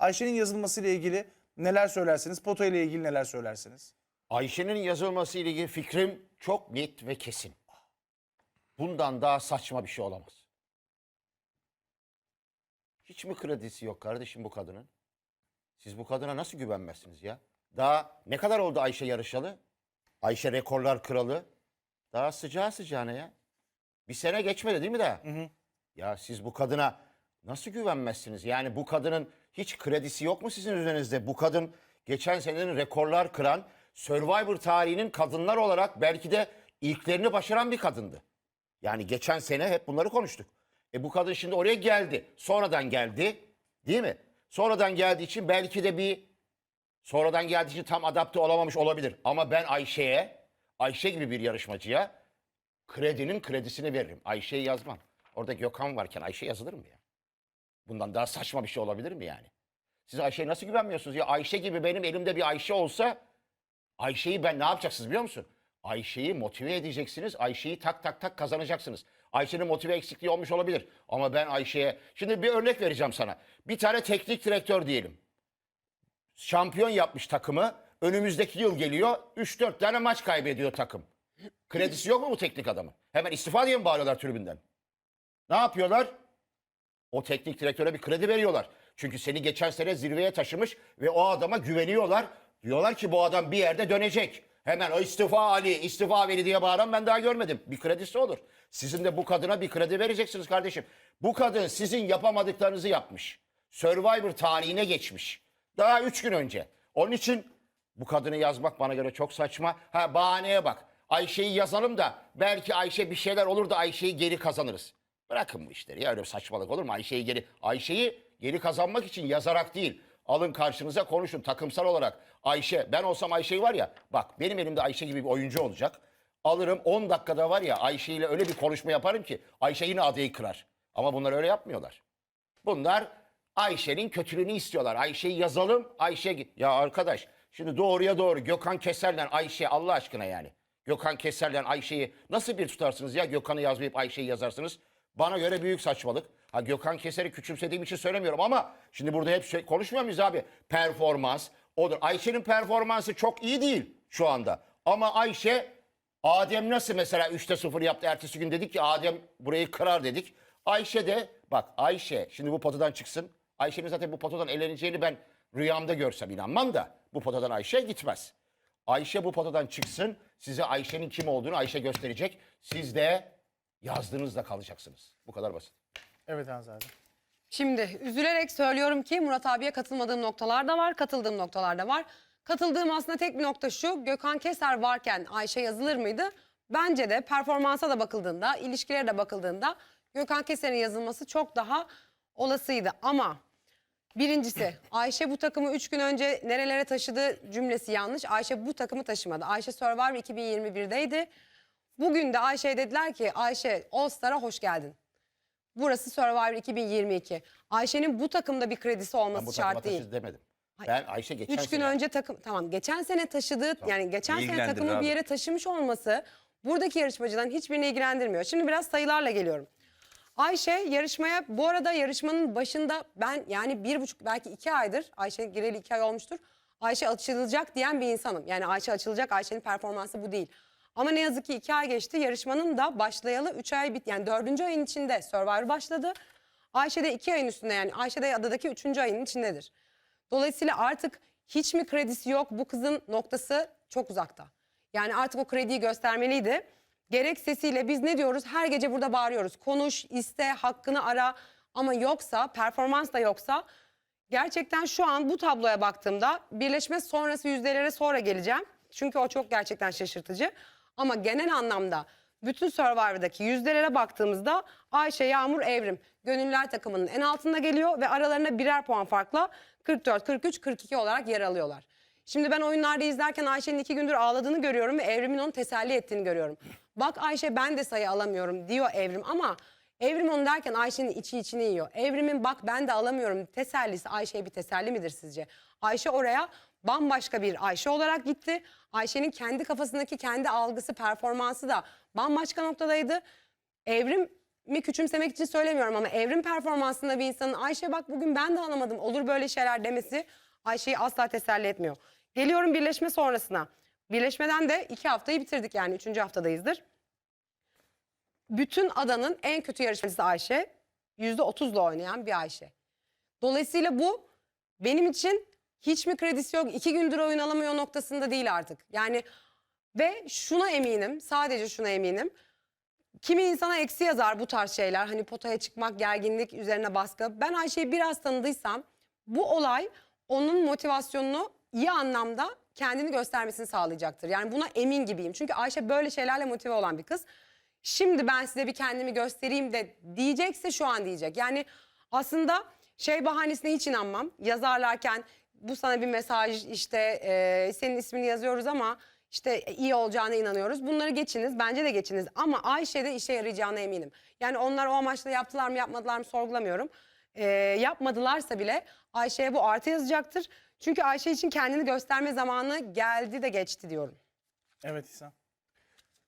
Ayşe'nin yazılmasıyla ilgili neler söylersiniz? Poto ile ilgili neler söylersiniz? Ayşe'nin yazılması ile ilgili fikrim çok net ve kesin. Bundan daha saçma bir şey olamaz. Hiç mi kredisi yok kardeşim bu kadının? Siz bu kadına nasıl güvenmezsiniz ya? Daha ne kadar oldu Ayşe yarışalı? Ayşe rekorlar kralı. Daha sıcağı sıcağına ya. Bir sene geçmedi değil mi daha? Ya siz bu kadına nasıl güvenmezsiniz? Yani bu kadının hiç kredisi yok mu sizin üzerinizde? Bu kadın geçen senenin rekorlar kıran Survivor tarihinin kadınlar olarak belki de ilklerini başaran bir kadındı. Yani geçen sene hep bunları konuştuk. E bu kadın şimdi oraya geldi. Sonradan geldi. Değil mi? Sonradan geldiği için belki de bir sonradan geldiği için tam adapte olamamış olabilir. Ama ben Ayşe'ye, Ayşe gibi bir yarışmacıya kredinin kredisini veririm. Ayşe'yi yazmam. Orada Gökhan varken Ayşe yazılır mı ya? Bundan daha saçma bir şey olabilir mi yani? Siz Ayşe'ye nasıl güvenmiyorsunuz? Ya Ayşe gibi benim elimde bir Ayşe olsa Ayşe'yi ben ne yapacaksınız biliyor musun? Ayşe'yi motive edeceksiniz. Ayşe'yi tak tak tak kazanacaksınız. Ayşe'nin motive eksikliği olmuş olabilir. Ama ben Ayşe'ye... Şimdi bir örnek vereceğim sana. Bir tane teknik direktör diyelim. Şampiyon yapmış takımı. Önümüzdeki yıl geliyor. 3-4 tane maç kaybediyor takım. Kredisi yok mu bu teknik adamın? Hemen istifa diye mi bağırıyorlar tribünden? Ne yapıyorlar? O teknik direktöre bir kredi veriyorlar. Çünkü seni geçen sene zirveye taşımış ve o adama güveniyorlar. Diyorlar ki bu adam bir yerde dönecek. Hemen o istifa Ali, istifa Ali diye bağıran ben daha görmedim. Bir kredisi olur. Sizin de bu kadına bir kredi vereceksiniz kardeşim. Bu kadın sizin yapamadıklarınızı yapmış. Survivor tarihine geçmiş. Daha üç gün önce. Onun için bu kadını yazmak bana göre çok saçma. Ha bahaneye bak. Ayşe'yi yazalım da belki Ayşe bir şeyler olur da Ayşe'yi geri kazanırız. Bırakın bu işleri ya öyle bir saçmalık olur mu? Ayşe'yi geri Ayşe'yi geri kazanmak için yazarak değil. Alın karşınıza konuşun takımsal olarak. Ayşe ben olsam Ayşe'yi var ya bak benim elimde Ayşe gibi bir oyuncu olacak. Alırım 10 dakikada var ya Ayşe ile öyle bir konuşma yaparım ki Ayşe yine adayı kırar. Ama bunlar öyle yapmıyorlar. Bunlar Ayşe'nin kötülüğünü istiyorlar. Ayşe'yi yazalım. Ayşe. Ya arkadaş şimdi doğruya doğru Gökhan Keser'le Ayşe Allah aşkına yani. Gökhan Keser'le Ayşe'yi nasıl bir tutarsınız ya Gökhan'ı yazmayıp Ayşe'yi yazarsınız? Bana göre büyük saçmalık. Ha Gökhan Keser'i küçümsediğim için söylemiyorum ama şimdi burada hep şey, konuşmuyor muyuz abi? Performans odur. Ayşe'nin performansı çok iyi değil şu anda. Ama Ayşe Adem nasıl mesela 3'te 0 yaptı ertesi gün dedik ki Adem burayı kırar dedik. Ayşe de bak Ayşe şimdi bu potadan çıksın. Ayşe'nin zaten bu potadan eleneceğini ben rüyamda görsem inanmam da bu potadan Ayşe gitmez. Ayşe bu potadan çıksın. Size Ayşe'nin kim olduğunu Ayşe gösterecek. Siz de yazdığınızda kalacaksınız. Bu kadar basit. Evet Hanzade. Şimdi üzülerek söylüyorum ki Murat abiye katılmadığım noktalar da var, katıldığım noktalar da var. Katıldığım aslında tek bir nokta şu, Gökhan Keser varken Ayşe yazılır mıydı? Bence de performansa da bakıldığında, ilişkilere de bakıldığında Gökhan Keser'in yazılması çok daha olasıydı. Ama birincisi Ayşe bu takımı 3 gün önce nerelere taşıdı cümlesi yanlış. Ayşe bu takımı taşımadı. Ayşe Survivor 2021'deydi. Bugün de Ayşe'ye dediler ki Ayşe All Star'a hoş geldin. Burası Survivor 2022. Ayşe'nin bu takımda bir kredisi Ben olması bu takıma şart değil. demedim. Ben Ayşe geçen Üç gün sene- önce takım tamam geçen sene taşıdığı yani geçen sene takımı abi. bir yere taşımış olması buradaki yarışmacıların hiçbirini ilgilendirmiyor. Şimdi biraz sayılarla geliyorum. Ayşe yarışmaya bu arada yarışmanın başında ben yani bir buçuk belki iki aydır Ayşe gireli iki ay olmuştur. Ayşe açılacak diyen bir insanım. Yani Ayşe açılacak Ayşe'nin performansı bu değil. Ama ne yazık ki iki ay geçti. Yarışmanın da başlayalı üç ay bit yani dördüncü ayın içinde Survivor başladı. Ayşe de iki ayın üstünde yani Ayşe de adadaki üçüncü ayın içindedir. Dolayısıyla artık hiç mi kredisi yok bu kızın noktası çok uzakta. Yani artık o krediyi göstermeliydi. Gerek sesiyle biz ne diyoruz her gece burada bağırıyoruz. Konuş, iste, hakkını ara ama yoksa performans da yoksa gerçekten şu an bu tabloya baktığımda birleşme sonrası yüzdelere sonra geleceğim. Çünkü o çok gerçekten şaşırtıcı. Ama genel anlamda bütün Survivor'daki yüzdelere baktığımızda Ayşe, Yağmur, Evrim gönüllüler takımının en altında geliyor ve aralarına birer puan farkla 44, 43, 42 olarak yer alıyorlar. Şimdi ben oyunlarda izlerken Ayşe'nin iki gündür ağladığını görüyorum ve Evrim'in onu teselli ettiğini görüyorum. Bak Ayşe ben de sayı alamıyorum diyor Evrim ama Evrim onu derken Ayşe'nin içi içini yiyor. Evrim'in bak ben de alamıyorum tesellisi Ayşe'ye bir teselli midir sizce? Ayşe oraya bambaşka bir Ayşe olarak gitti. Ayşe'nin kendi kafasındaki kendi algısı, performansı da bambaşka noktadaydı. Evrim mi küçümsemek için söylemiyorum ama evrim performansında bir insanın Ayşe bak bugün ben de anlamadım olur böyle şeyler demesi Ayşe'yi asla teselli etmiyor. Geliyorum birleşme sonrasına. Birleşmeden de iki haftayı bitirdik yani üçüncü haftadayızdır. Bütün adanın en kötü yarışmacısı Ayşe. Yüzde otuzla oynayan bir Ayşe. Dolayısıyla bu benim için hiç mi kredisi yok, iki gündür oyun alamıyor noktasında değil artık. Yani ve şuna eminim, sadece şuna eminim. Kimi insana eksi yazar bu tarz şeyler. Hani potaya çıkmak, gerginlik, üzerine baskı. Ben Ayşe'yi biraz tanıdıysam bu olay onun motivasyonunu iyi anlamda kendini göstermesini sağlayacaktır. Yani buna emin gibiyim. Çünkü Ayşe böyle şeylerle motive olan bir kız. Şimdi ben size bir kendimi göstereyim de diyecekse şu an diyecek. Yani aslında şey bahanesine hiç inanmam. Yazarlarken bu sana bir mesaj işte e, senin ismini yazıyoruz ama işte iyi olacağına inanıyoruz. Bunları geçiniz. Bence de geçiniz. Ama Ayşe'de işe yarayacağına eminim. Yani onlar o amaçla yaptılar mı yapmadılar mı sorgulamıyorum. E, yapmadılarsa bile Ayşe'ye bu artı yazacaktır. Çünkü Ayşe için kendini gösterme zamanı geldi de geçti diyorum. Evet İhsan.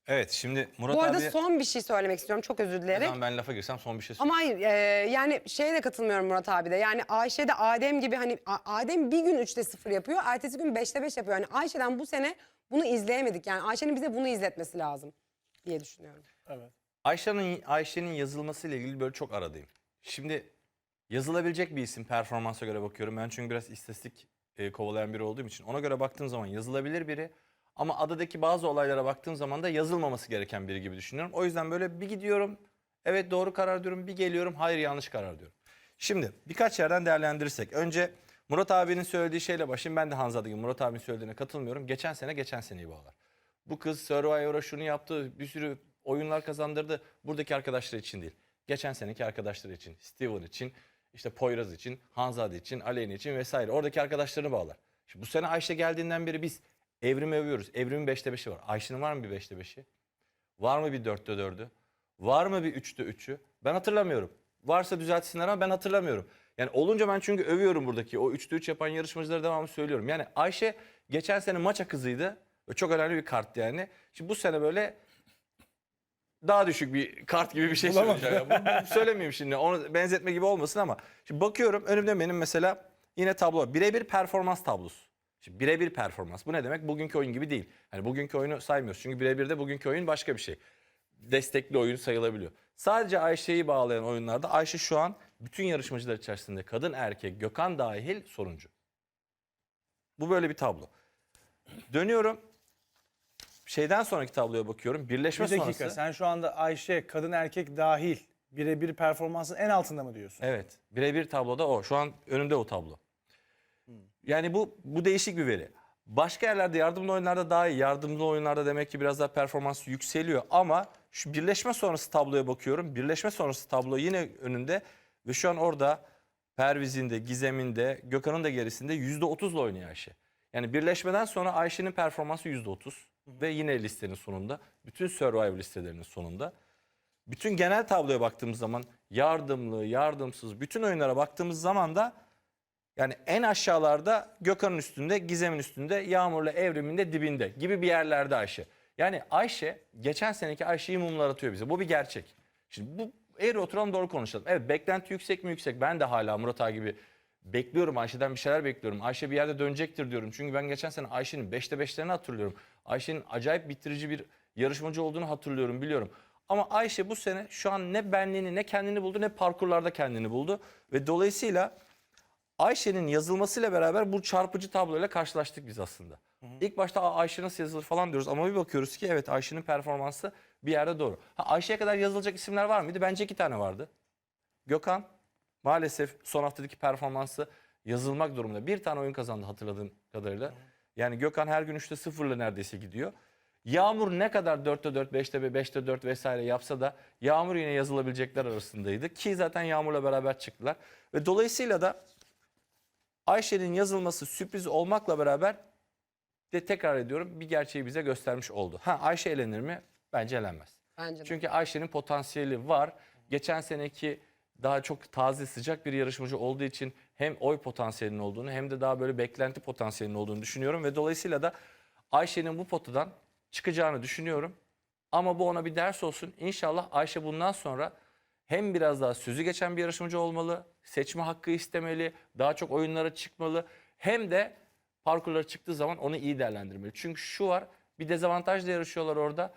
Evet şimdi Murat bu arada abi... son bir şey söylemek istiyorum. Çok özür dileyerek. zaman ben lafa girsem son bir şey Ama hayır e, yani şeye de katılmıyorum Murat abi de. Yani Ayşe de Adem gibi hani A- Adem bir gün 3'te 0 yapıyor. Ertesi gün 5'te 5 yapıyor. Yani Ayşe'den bu sene bunu izleyemedik. Yani Ayşe'nin bize bunu izletmesi lazım diye düşünüyorum. Evet. Ayşe'nin Ayşe'nin yazılmasıyla ilgili böyle çok aradayım. Şimdi yazılabilecek bir isim performansa göre bakıyorum. Ben çünkü biraz istatistik e, kovalayan biri olduğum için ona göre baktığım zaman yazılabilir biri. Ama adadaki bazı olaylara baktığım zaman da yazılmaması gereken biri gibi düşünüyorum. O yüzden böyle bir gidiyorum. Evet doğru karar diyorum. Bir geliyorum. Hayır yanlış karar diyorum. Şimdi birkaç yerden değerlendirirsek. Önce Murat abinin söylediği şeyle başlayayım. Ben de Hanzade Murat abinin söylediğine katılmıyorum. Geçen sene geçen seneyi bağlar. Bu kız Survivor'a şunu yaptı. Bir sürü oyunlar kazandırdı. Buradaki arkadaşlar için değil. Geçen seneki arkadaşlar için. Steven için, işte Poyraz için, Hanzade için, Aleyna için vesaire. Oradaki arkadaşlarını bağlar. Şimdi bu sene Ayşe geldiğinden beri biz evrimi övüyoruz. Evrimin 5'te 5'i var. Ayşe'nin var mı bir 5'te 5'i? Var mı bir 4'te 4'ü? Var mı bir 3'te 3'ü? Ben hatırlamıyorum. Varsa düzeltsinler ama ben hatırlamıyorum. Yani olunca ben çünkü övüyorum buradaki o 3'te 3 yapan yarışmacıları devamlı söylüyorum. Yani Ayşe geçen sene maça kızıydı. Ve çok önemli bir kart yani. Şimdi bu sene böyle daha düşük bir kart gibi bir şey söyleyeceğim. Ya. Bu- bu Söylemeyeyim şimdi. Onu benzetme gibi olmasın ama. Şimdi bakıyorum önümde benim mesela yine tablo. Birebir performans tablosu. Şimdi birebir performans. Bu ne demek? Bugünkü oyun gibi değil. Hani bugünkü oyunu saymıyoruz. Çünkü birebir de bugünkü oyun başka bir şey. Destekli oyun sayılabiliyor. Sadece Ayşe'yi bağlayan oyunlarda Ayşe şu an bütün yarışmacılar içerisinde kadın erkek Gökhan dahil soruncu. Bu böyle bir tablo. Dönüyorum. Şeyden sonraki tabloya bakıyorum. Birleşme Bir dakika sonrası. sen şu anda Ayşe kadın erkek dahil birebir performansın en altında mı diyorsun? Evet. Birebir tabloda o. Şu an önümde o tablo. Yani bu bu değişik bir veri. Başka yerlerde yardımlı oyunlarda daha iyi. Yardımlı oyunlarda demek ki biraz daha performans yükseliyor ama şu birleşme sonrası tabloya bakıyorum. Birleşme sonrası tablo yine önünde ve şu an orada Perviz'in de Gizem'in de Gökhan'ın da gerisinde %30'la oynuyor Ayşe. Yani birleşmeden sonra Ayşe'nin performansı %30 ve yine listenin sonunda. Bütün Survivor listelerinin sonunda. Bütün genel tabloya baktığımız zaman yardımlı, yardımsız bütün oyunlara baktığımız zaman da yani en aşağılarda Gökhan'ın üstünde, Gizem'in üstünde, Yağmur'la Evrim'in de dibinde gibi bir yerlerde Ayşe. Yani Ayşe geçen seneki Ayşe'yi mumlar atıyor bize. Bu bir gerçek. Şimdi bu eğri oturalım doğru konuşalım. Evet beklenti yüksek mi yüksek? Ben de hala Murat Ağa gibi bekliyorum Ayşe'den bir şeyler bekliyorum. Ayşe bir yerde dönecektir diyorum. Çünkü ben geçen sene Ayşe'nin 5'te 5'lerini hatırlıyorum. Ayşe'nin acayip bitirici bir yarışmacı olduğunu hatırlıyorum biliyorum. Ama Ayşe bu sene şu an ne benliğini ne kendini buldu ne parkurlarda kendini buldu. Ve dolayısıyla Ayşe'nin yazılmasıyla beraber bu çarpıcı tabloyla karşılaştık biz aslında. İlk başta "Aa, Ayşe nasıl yazılır falan diyoruz ama bir bakıyoruz ki evet Ayşe'nin performansı bir yerde doğru. Ha, Ayşe'ye kadar yazılacak isimler var mıydı? Bence iki tane vardı. Gökhan maalesef son haftadaki performansı yazılmak durumunda. Bir tane oyun kazandı hatırladığım kadarıyla. Yani Gökhan her gün 3'te 0'la neredeyse gidiyor. Yağmur ne kadar 4'te 4, 5'te 5, 5'te 4 vesaire yapsa da Yağmur yine yazılabilecekler arasındaydı. Ki zaten Yağmur'la beraber çıktılar. Ve dolayısıyla da Ayşe'nin yazılması sürpriz olmakla beraber de tekrar ediyorum bir gerçeği bize göstermiş oldu. Ha Ayşe elenir mi? Bence elenmez. Bence de. Çünkü Ayşe'nin potansiyeli var. Geçen seneki daha çok taze sıcak bir yarışmacı olduğu için hem oy potansiyelinin olduğunu hem de daha böyle beklenti potansiyelinin olduğunu düşünüyorum. Ve dolayısıyla da Ayşe'nin bu potadan çıkacağını düşünüyorum. Ama bu ona bir ders olsun. İnşallah Ayşe bundan sonra hem biraz daha sözü geçen bir yarışmacı olmalı, seçme hakkı istemeli, daha çok oyunlara çıkmalı. Hem de parkurlara çıktığı zaman onu iyi değerlendirmeli. Çünkü şu var, bir dezavantajla yarışıyorlar orada.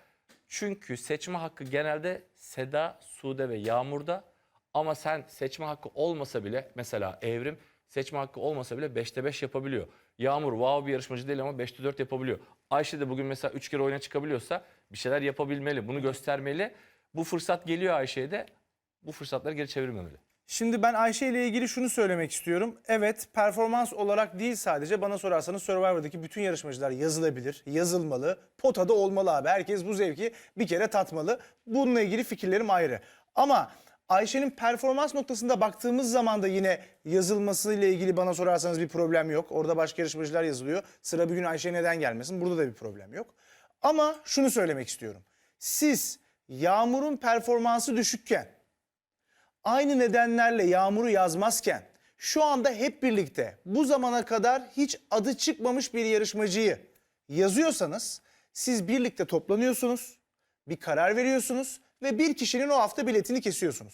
Çünkü seçme hakkı genelde Seda, Sude ve Yağmur'da. Ama sen seçme hakkı olmasa bile mesela Evrim seçme hakkı olmasa bile 5'te 5 yapabiliyor. Yağmur wow bir yarışmacı değil ama 5'te 4 yapabiliyor. Ayşe de bugün mesela 3 kere oyuna çıkabiliyorsa bir şeyler yapabilmeli. Bunu göstermeli. Bu fırsat geliyor Ayşe'ye de. Bu fırsatları geri çevirmemeli. Şimdi ben Ayşe ile ilgili şunu söylemek istiyorum. Evet performans olarak değil sadece bana sorarsanız Survivor'daki bütün yarışmacılar yazılabilir, yazılmalı, potada olmalı abi. Herkes bu zevki bir kere tatmalı. Bununla ilgili fikirlerim ayrı. Ama Ayşe'nin performans noktasında baktığımız zaman da yine yazılması ile ilgili bana sorarsanız bir problem yok. Orada başka yarışmacılar yazılıyor. Sıra bir gün Ayşe neden gelmesin? Burada da bir problem yok. Ama şunu söylemek istiyorum. Siz Yağmur'un performansı düşükken aynı nedenlerle Yağmur'u yazmazken şu anda hep birlikte bu zamana kadar hiç adı çıkmamış bir yarışmacıyı yazıyorsanız siz birlikte toplanıyorsunuz, bir karar veriyorsunuz ve bir kişinin o hafta biletini kesiyorsunuz.